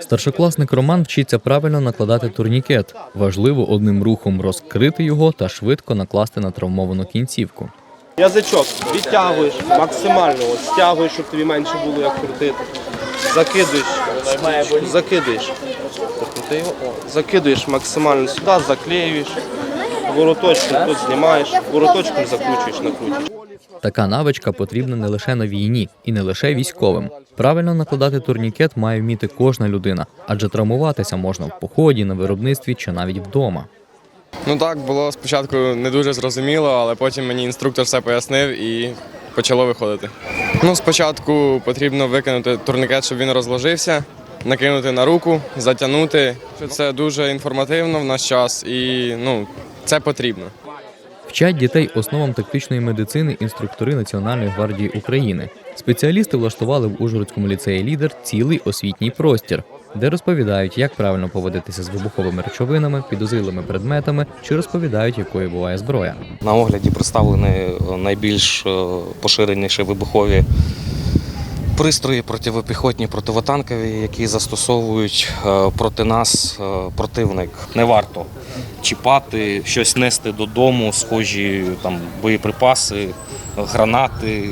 Старшокласник Роман вчиться правильно накладати турнікет. Важливо одним рухом розкрити його та швидко накласти на травмовану кінцівку. Язичок відтягуєш максимально, от, стягуєш, щоб тобі менше було як крутити. Закидуєш, закидуєш. Закидуєш максимально сюди, заклеюєш. Вороточком тут знімаєш, вороточком закручуєш, накручуєш. Така навичка потрібна не лише на війні і не лише військовим. Правильно накладати турнікет має вміти кожна людина, адже травмуватися можна в поході, на виробництві чи навіть вдома. Ну так, було спочатку не дуже зрозуміло, але потім мені інструктор все пояснив і почало виходити. Ну, спочатку потрібно викинути турникет, щоб він розложився, накинути на руку, затягнути. Це дуже інформативно в наш час і ну, це потрібно. Вчать дітей основам тактичної медицини інструктори Національної гвардії України. Спеціалісти влаштували в Ужгородському ліцеї лідер цілий освітній простір, де розповідають, як правильно поводитися з вибуховими речовинами, підозрілими предметами, чи розповідають, якою буває зброя. На огляді представлені найбільш е, поширеніші вибухові пристрої противопіхотні, противотанкові, які застосовують е, проти нас е, противник. Не варто чіпати, щось нести додому, схожі там боєприпаси, гранати.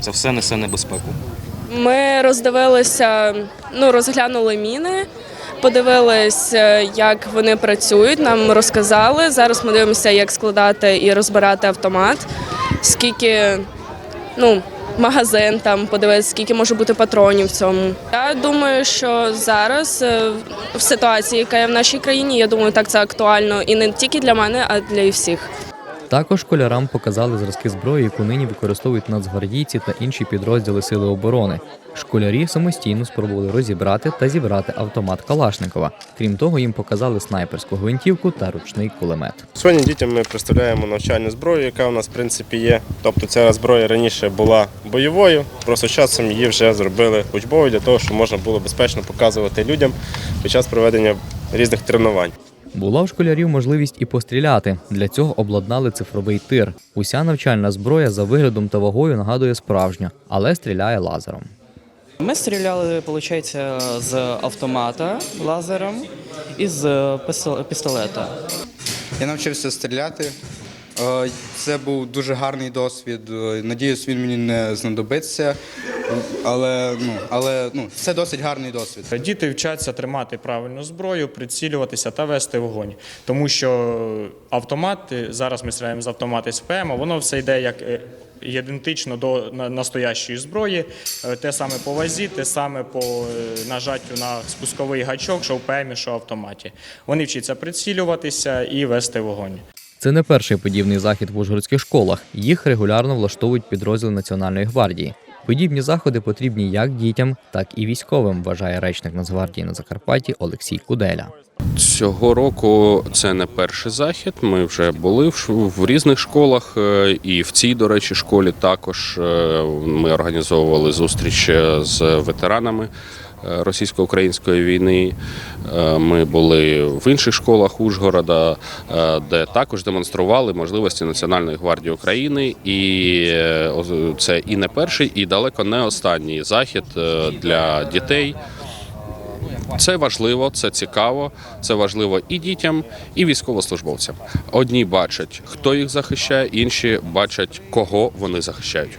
Це все несе небезпеку. Ми роздивилися, ну розглянули міни, подивились, е, як вони працюють. Нам розказали. Зараз ми дивимося, як складати і розбирати автомат, скільки ну. Магазин там подивитися, скільки може бути патронів в цьому. Я думаю, що зараз е, в ситуації, яка є в нашій країні, я думаю, так це актуально і не тільки для мене, а для всіх. Також школярам показали зразки зброї, яку нині використовують нацгвардійці та інші підрозділи Сили оборони. Школярі самостійно спробували розібрати та зібрати автомат Калашникова. Крім того, їм показали снайперську гвинтівку та ручний кулемет. Сьогодні дітям ми представляємо навчальну зброю, яка у нас в принципі є. Тобто ця зброя раніше була бойовою, просто часом її вже зробили учбовою для того, щоб можна було безпечно показувати людям під час проведення різних тренувань. Була в школярів можливість і постріляти. Для цього обладнали цифровий тир. Уся навчальна зброя за виглядом та вагою нагадує справжню, але стріляє лазером. Ми стріляли, виходить, з автомата лазером і з пістолета. Я навчився стріляти. Е, Це був дуже гарний досвід. Е, Надіюсь, він мені не знадобиться. Але ну, але ну, це досить гарний досвід. Діти вчаться тримати правильну зброю, прицілюватися та вести вогонь. Тому що автомат, зараз ми стріляємо з автомата СПМ, воно все йде як е, ідентично до настоящої зброї. Е, Те саме по вазі, те саме по е, нажаттю на спусковий гачок, що в ПМі, що в автоматі. Вони вчаться прицілюватися і вести вогонь. Це не перший подібний захід в ужгородських школах. Їх регулярно влаштовують підрозділи Національної гвардії. Подібні заходи потрібні як дітям, так і військовим, вважає речник Нацгвардії на Закарпатті Олексій Куделя. Цього року це не перший захід. Ми вже були в, різних школах, е, і в цій, до речі, школі також е, ми організовували зустріч е, з ветеранами російсько-української війни. Е, Ми були в інших школах Ужгорода, е, де також демонстрували можливості Національної гвардії України. І е, це і не перший, і далеко не останній захід е, для дітей. Це важливо, це цікаво, це важливо і дітям, і військовослужбовцям. Одні бачать, хто їх захищає, інші бачать, кого вони захищають.